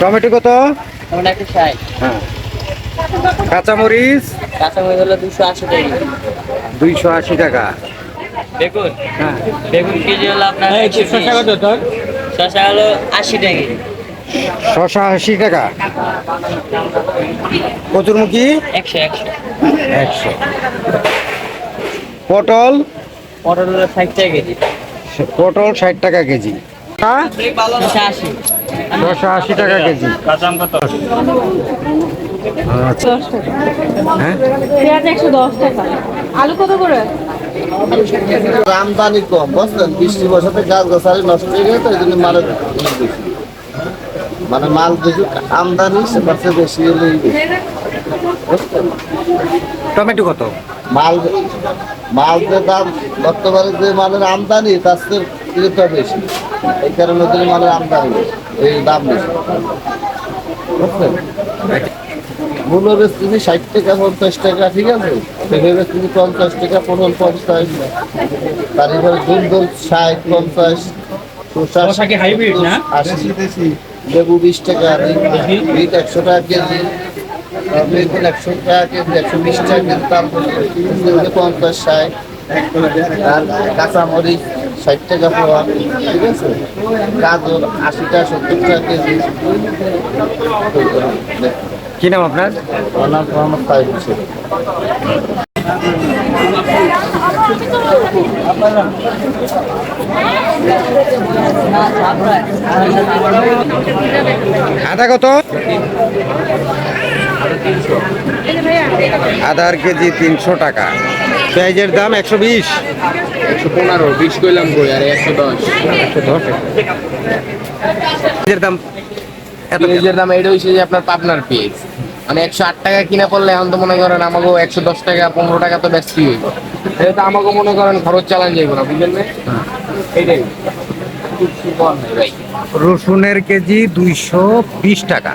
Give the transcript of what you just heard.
Tomato কত? আমরা একটু ষাট হ্যাঁ। কাঁচামরিচ? কাঁচামরিচ হলো দুশো আশি টাকা দুইশো আশি টাকা। বেগুন? হ্যাঁ। বেগুন কেজি হলো আপনার শশা কত তোর? শশা হলো আশি টাকা। শশা আশি টাকা। কচুরমুখী? একশো একশো। একশো। পটল? পটল ষাট টাকা কেজি। পটল ষাট টাকা কেজি। হ্যাঁ? শশা আশি। টাকা কেজি। আচ্ছা। হ্যাঁ? পেঁয়াজ একশো দশ টাকা। আলু কত করে? আমদানি কম বুঝলেন বৃষ্টি বসাতে গাছ গাছালি নষ্ট হয়ে গেছে তো এই জন্য মালের বেশি। মানে মাল বেশি আমদানি সে পাশে বেশি। টমেটো কত? মাল মাল যে দাম বর্তমানে যে মালের আমদানি তার চেয়ে বেশি। এই কারণে ওদের মালের আমদানি এই দাম বেশি। বুঝলেন মূল্য বেচতেছি ষাট টাকা পঞ্চাশ টাকা ঠিক আছে? ভেবে বেচতেছি পঞ্চাশ টাকা পনেরো পঞ্চাশ তারপরে দুল দুল ষাট পঞ্চাশ লেবু বিশ টাকা বিট একশো টাকা কেজি বেগুন একশো টাকা কেজি একশো বিশ টাকা কেজি তারপরে পঞ্চাশ ষাট আর কাঁচামরিচ ষাট টাকা পোয়া ঠিক আছে গাজর আশি টাকা সত্তর টাকা কেজি কি নাম আপনার মোহাম্মদ হোসেন। আদা কত? আদার কেজি তিনশো টাকা। পেঁয়াজের দাম একশো বিশ। একশো পনেরো বিশ কইলাম করে আর একশো দশ। একশো দশ পেঁয়াজের দাম এত পেঁয়াজের দাম এটা হচ্ছে যে আপনার পাবনার পেঁয়াজ। মানে একশো আট টাকা কিনা পড়লে এখন তো মনে করেন আমাকেও একশো দশ টাকা পনেরো টাকা তো ব্যস্ত হইব। এটা তো আমাকে মনে করেন খরচ চালান যাইব না বুঝলেন রসুনের কেজি দুইশো বিশ টাকা।